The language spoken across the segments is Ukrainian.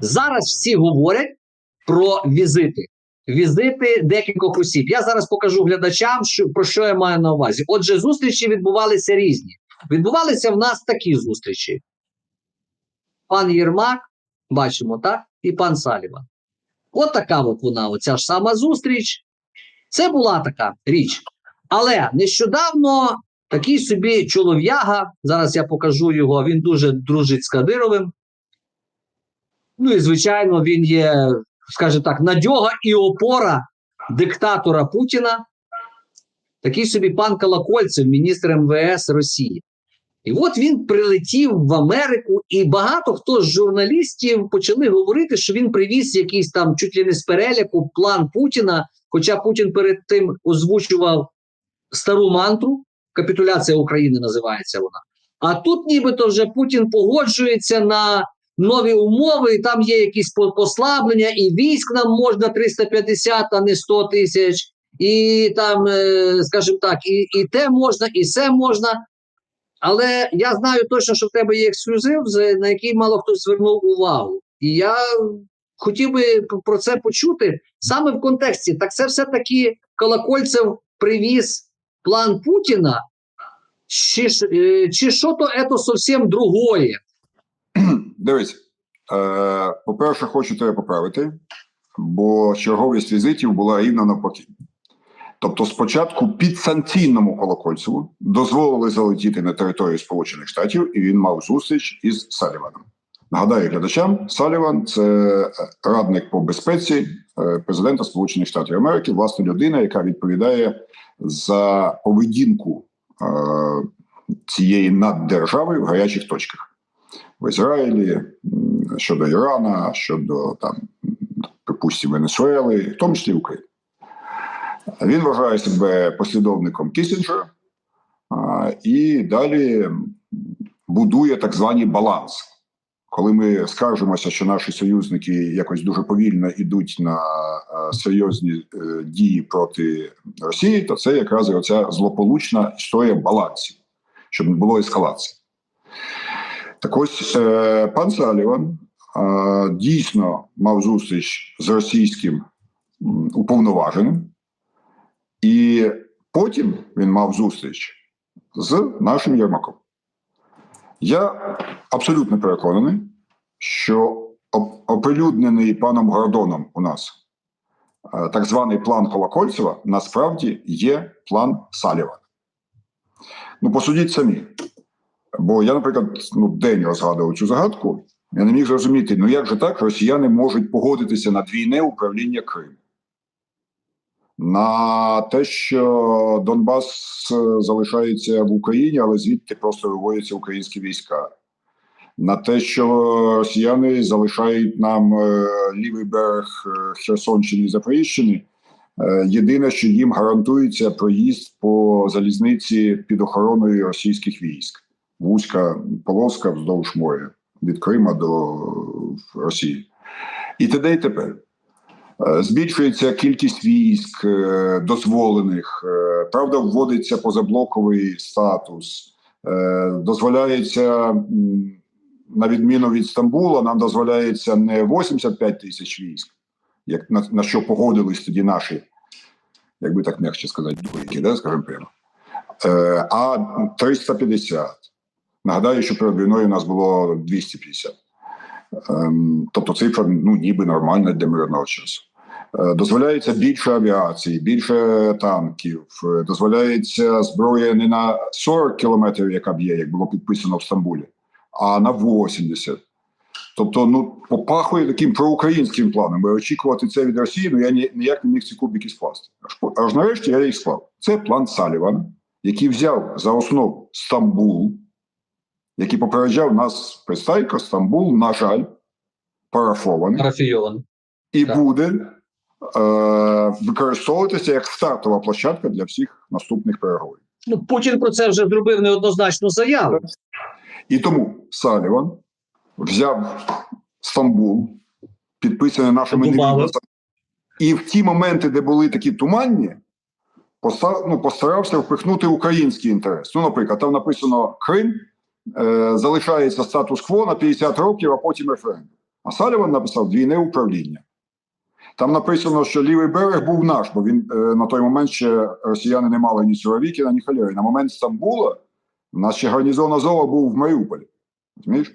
Зараз всі говорять про візити. Візити декількох осіб. Я зараз покажу глядачам, що, про що я маю на увазі. Отже, зустрічі відбувалися різні. Відбувалися в нас такі зустрічі. Пан Єрмак, бачимо, так? І пан Саліван. От така от вона, оця ж сама зустріч. Це була така річ. Але нещодавно такий собі чолов'яга, зараз я покажу його, він дуже дружить з Кадировим. Ну і звичайно, він є, скажімо так, надьога і опора диктатора Путіна. Такий собі пан Колокольцев, міністр МВС Росії. І от він прилетів в Америку, і багато хто з журналістів почали говорити, що він привіз якийсь там чуть ли не з переляку план Путіна. Хоча Путін перед тим озвучував стару мантру, капітуляція України називається вона. А тут, нібито, вже Путін погоджується на нові умови, і там є якісь послаблення, і військ нам можна 350, а не 100 тисяч, і там, е, скажімо так, і, і те можна, і все можна. Але я знаю точно, що в тебе є ексклюзив, на який мало хто звернув увагу. І я хотів би про це почути саме в контексті. Так це все-таки Колокольцев привіз план Путіна, чи, е, чи що то це зовсім другое? Дивись, е, по-перше, хочу тебе поправити, бо черговість візитів була рівно навпаки. Тобто, спочатку підсанкційному Колокольцеву дозволили залетіти на територію Сполучених Штатів, і він мав зустріч із Саліваном. Нагадаю глядачам, Саліван це е, радник по безпеці е, президента Сполучених Штатів Америки, власне, людина, яка відповідає за поведінку цієї наддержави в гарячих точках в Ізраїлі щодо Ірана, щодо там, припустимо, Венесуели, в тому числі України. Він вважає себе послідовником Кісінджера і далі будує так званий баланс. Коли ми скаржимося, що наші союзники якось дуже повільно йдуть на е, серйозні е, дії проти Росії, то це якраз оця злополучна історія балансів, щоб не було ескалації. Так ось е, пан Саліван е, дійсно мав зустріч з російським уповноваженим, і потім він мав зустріч з нашим Єрмаком. Я абсолютно переконаний, що оприлюднений паном Гордоном у нас е, так званий план Колокольцева насправді є план Салівана. Ну, посудіть самі. Бо я, наприклад, ну, день розгадував цю загадку. Я не міг зрозуміти, ну як же так росіяни можуть погодитися на двійне управління Криму? На те, що Донбас е, залишається в Україні, але звідти просто виводяться українські війська. На те, що росіяни залишають нам е, лівий берег е, Херсонщини і Запоріжжини. Єдине, що їм гарантується проїзд по залізниці під охороною російських військ вузька полоска вздовж моря від Крима до Росії. І т.д. і тепер. Е, Збільшується кількість військ е, дозволених, е, правда, вводиться позаблоковий статус, е, дозволяється, на відміну від Стамбула, нам дозволяється не 85 тисяч військ, як на, на що погодились тоді наші, як би так м'якше сказати, дурики, да, скажімо прямо, е, а 350. Нагадаю, що перед війною у нас було 250. Ем, тобто цифра ну, ніби нормальна для мирного часу. Е, Дозволяється більше авіації, більше танків, е, дозволяється зброя не на 40 кілометрів, яка б'є, як було підписано в Стамбулі, а на 80. Тобто, ну, попахує таким проукраїнським планом. Бо очікувати це від Росії, ну я ні- ніяк не міг ці кубики скласти. Аж нарешті я їх склав. Це план Салівана, який взяв за основу Стамбул, який попереджав нас Пристайко, Стамбул, на жаль, парафований, Рафійован. і так. буде е, використовуватися як стартова площадка для всіх наступних переговорів. Ну, Путін про це вже зробив неоднозначну заяву. І тому Саліван взяв Стамбул, підписаний нашими Добавив. і в ті моменти, де були такі туманні, постав, ну, постарався впихнути український інтерес. Ну, наприклад, там написано Крим залишається статус-кво на 50 років, а потім референдум. А Саліван написав двійне управління. Там написано, що лівий берег був наш, бо він е, на той момент ще росіяни не мали ні Суровікіна, ні Халєри. На момент Стамбула у нас ще гарнізон Азова був в Маріуполі. Розумієш?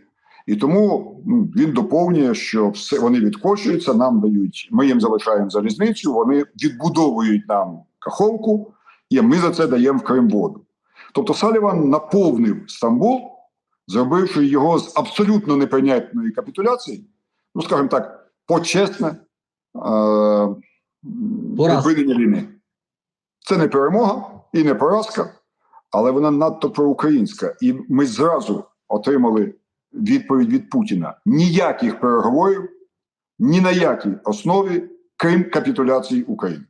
І тому ну, він доповнює, що все вони відкочуються, нам дають, ми їм залишаємо залізницю, вони відбудовують нам Каховку, і ми за це даємо в Крим воду. Тобто Саліван наповнив Стамбул, зробивши його з абсолютно неприйнятної капітуляції, ну скажімо так, почесне е- припинення війни. Це не перемога і не поразка, але вона надто проукраїнська. І ми зразу отримали відповідь від Путіна: ніяких переговорів, ні на якій основі, крім капітуляції України.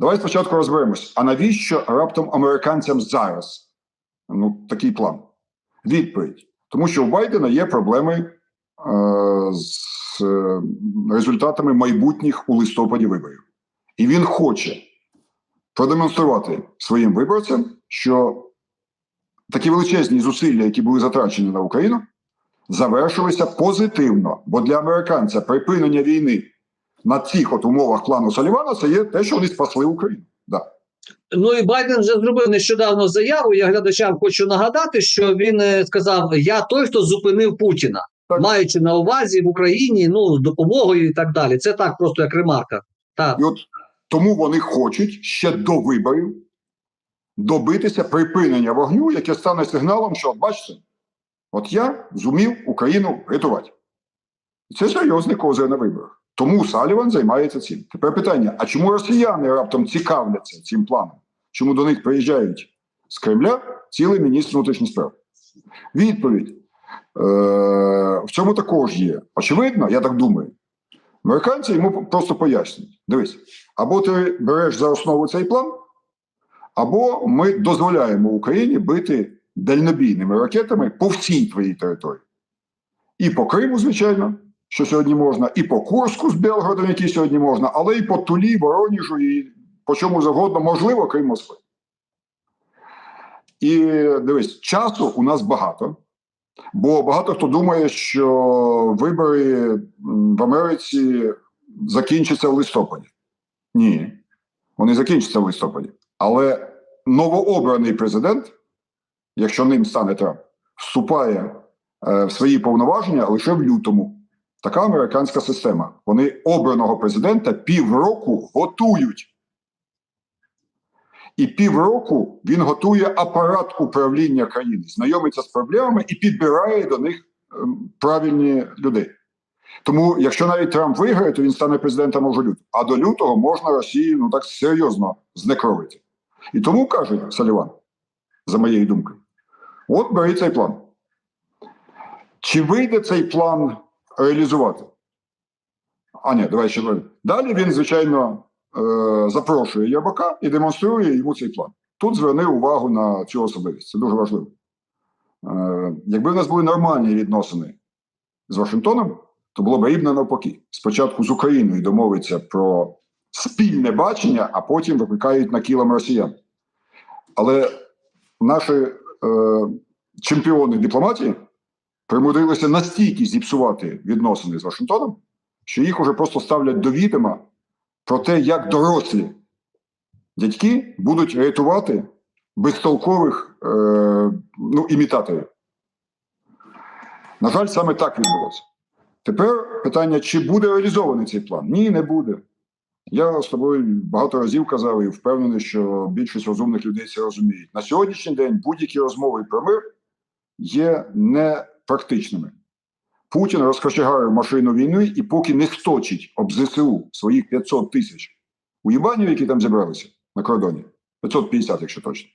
Давай спочатку розберемось, а навіщо раптом американцям зараз ну, такий план? Відповідь. Тому що у Байдена є проблеми е, з е, результатами майбутніх у листопаді виборів. І він хоче продемонструвати своїм виборцям, що такі величезні зусилля, які були затрачені на Україну, завершилися позитивно. Бо для американця припинення війни на цих от умовах плану Салівана це є те, що вони спасли Україну. Да. Ну і Байден вже зробив нещодавно заяву. Я глядачам хочу нагадати, що він е, сказав: Я той, хто зупинив Путіна, Так. маючи на увазі в Україні ну з допомогою і так далі. Це так, просто як ремарка. Так. І от тому вони хочуть ще до виборів добитися припинення вогню, яке стане сигналом, що от бачите, от я зумів Україну рятувати. Це серйозний козир на виборах. Тому Саліван займається цим. Тепер питання: а чому росіяни раптом цікавляться цим планом? Чому до них приїжджають з Кремля цілий міністр внутрішніх справ? Відповідь. Е, в цьому також є. Очевидно, я так думаю. Американці йому просто пояснюють: дивись, або ти береш за основу цей план, або ми дозволяємо Україні бити дальнобійними ракетами по всій твоїй території. І по Криму, звичайно, що сьогодні можна, і по Курську з Белгородом, який сьогодні можна, але і по Тулі, Вороніжу, і по чому завгодно, можливо, крім Москви. І дивись, часу у нас багато. Бо багато хто думає, що вибори в Америці закінчаться в листопаді. Ні, вони закінчаться в листопаді. Але новообраний президент, якщо ним стане Трамп, вступає е, в свої повноваження лише в лютому. Така американська система. Вони обраного президента півроку готують. І півроку він готує апарат управління країни, знайомиться з проблемами і підбирає до них ем, правильні людей. Тому, якщо навіть Трамп виграє, то він стане президентом уже лютого. А до лютого можна Росію ну так серйозно знекровити. І тому каже Саліван, за моєю думкою, от бери цей план. Чи вийде цей план реалізувати? А ні, давай ще далі. Далі він, звичайно, е, запрошує Єрбака і демонструє йому цей план. Тут зверни увагу на цю особливість. Це дуже важливо. Е, якби в нас були нормальні відносини з Вашингтоном, то було б рівно навпаки. Спочатку з Україною домовиться про спільне бачення, а потім викликають на кілам росіян. Але наші е, чемпіони дипломатії примудрилися настільки зіпсувати відносини з Вашингтоном, що їх уже просто ставлять до відома про те, як дорослі дядьки будуть рятувати безтолкових е, ну, імітаторів. На жаль, саме так відбулося. Тепер питання, чи буде реалізований цей план? Ні, не буде. Я з тобою багато разів казав і впевнений, що більшість розумних людей це розуміють. На сьогоднішній день будь-які розмови про мир є непрактичними. Путін розкочегарив машину війни і поки не сточить об ЗСУ своїх 500 тисяч уїбанів, які там зібралися на кордоні, 550, якщо точно.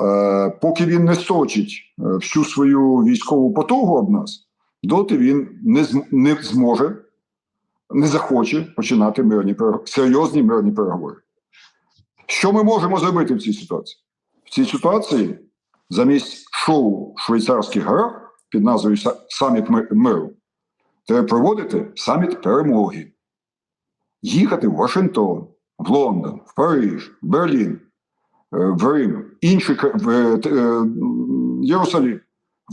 Е, поки він не сточить е, всю свою військову потугу об нас, доти він не, зм- не зможе, не захоче починати мирні серйозні мирні переговори. Що ми можемо зробити в цій ситуації? В цій ситуації замість шоу в швейцарських горах під назвою Саміт миру треба проводити саміт перемоги. Їхати в Вашингтон, в Лондон, в Париж, в Берлін, е, в Рим, інші в е, е, м, Єрусалим,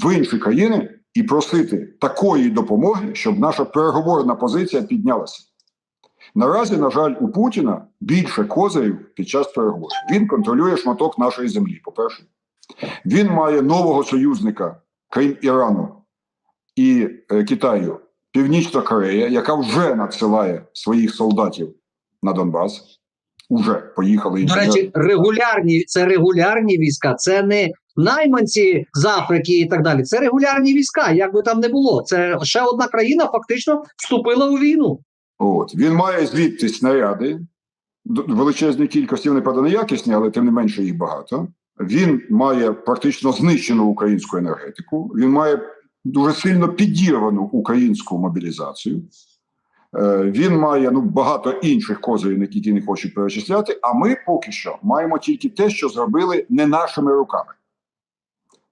в інші країни і просити такої допомоги, щоб наша переговорна позиція піднялася. Наразі, на жаль, у Путіна більше козирів під час переговорів. Він контролює шматок нашої землі. По-перше, він має нового союзника, крім Ірану і е, Китаю, Північна Корея, яка вже надсилає своїх солдатів на Донбас. Уже поїхали До речі, регулярні це регулярні війська, це не найманці з Африки і так далі. Це регулярні війська, як би там не було. Це ще одна країна фактично вступила у війну. От він має звідти снаряди величезні кількості, вони правда неякісні, але тим не менше їх багато. Він має практично знищену українську енергетику. Він має дуже сильно підірвану українську мобілізацію. Е, Він має ну багато інших козирів, які не хочуть перечисляти. А ми поки що маємо тільки те, що зробили не нашими руками.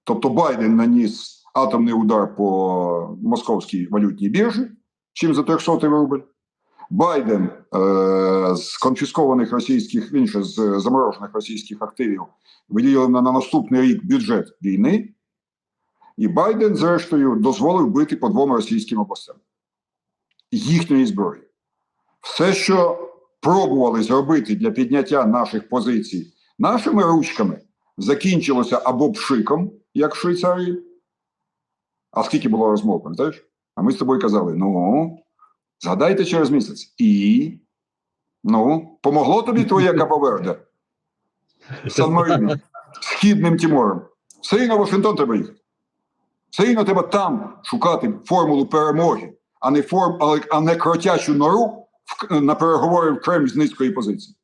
Тобто Байден наніс атомний удар по московській валютній біржі, чим за 300 рубль. Байден е, з конфіскованих російських він ще з заморожених російських активів виділив на, на наступний рік бюджет війни, і Байден, зрештою, дозволив бити по двом російським областям їхньої зброї. Все, що пробували зробити для підняття наших позицій нашими ручками, закінчилося або пшиком, як в Швейцарії. А скільки було розмов, пам'ятаєш? А ми з тобою казали: ну, згадайте через місяць. І. Ну, помогло тобі твоє Кабоверде? Сан Марино, Східним Тімором. Все рівно Вашингтон треба їхати. Все рівно треба там шукати формулу перемоги, а не форм, а не кротячу нору в, на переговори в Кремль з низької позиції.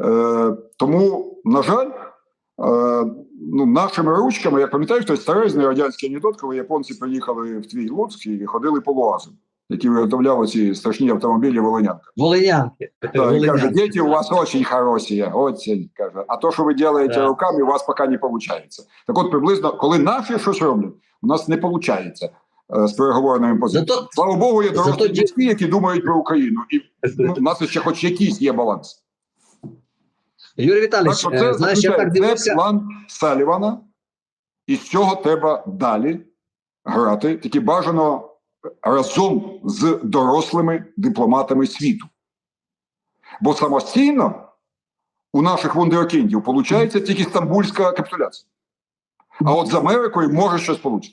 Е, тому, на жаль, е, ну, нашими ручками, я пам'ятаю, той старезний радянський анекдот, коли японці приїхали в твій Луцьк і ходили по луазу, які виготовляли ці страшні автомобілі Волинянка. Волинянки. Да, Волинянки. каже, дети у вас очень хорошие, очень, каже. А то, що ви робите руками, у вас поки не виходить. Так от приблизно, коли наші щось роблять, у нас не виходить з переговорними позиціями. Слава Богу, є дорослі зато дітки, які думають про Україну. І ну, у нас ще хоч якийсь є баланс. Юрій Так Віталійович, що е, це знаєш, я так заключає, це план Салівана, і з цього треба далі грати, тільки бажано разом з дорослими дипломатами світу. Бо самостійно у наших вундеркіндів виходить тільки стамбульська капітуляція. А от з Америкою може щось вийде.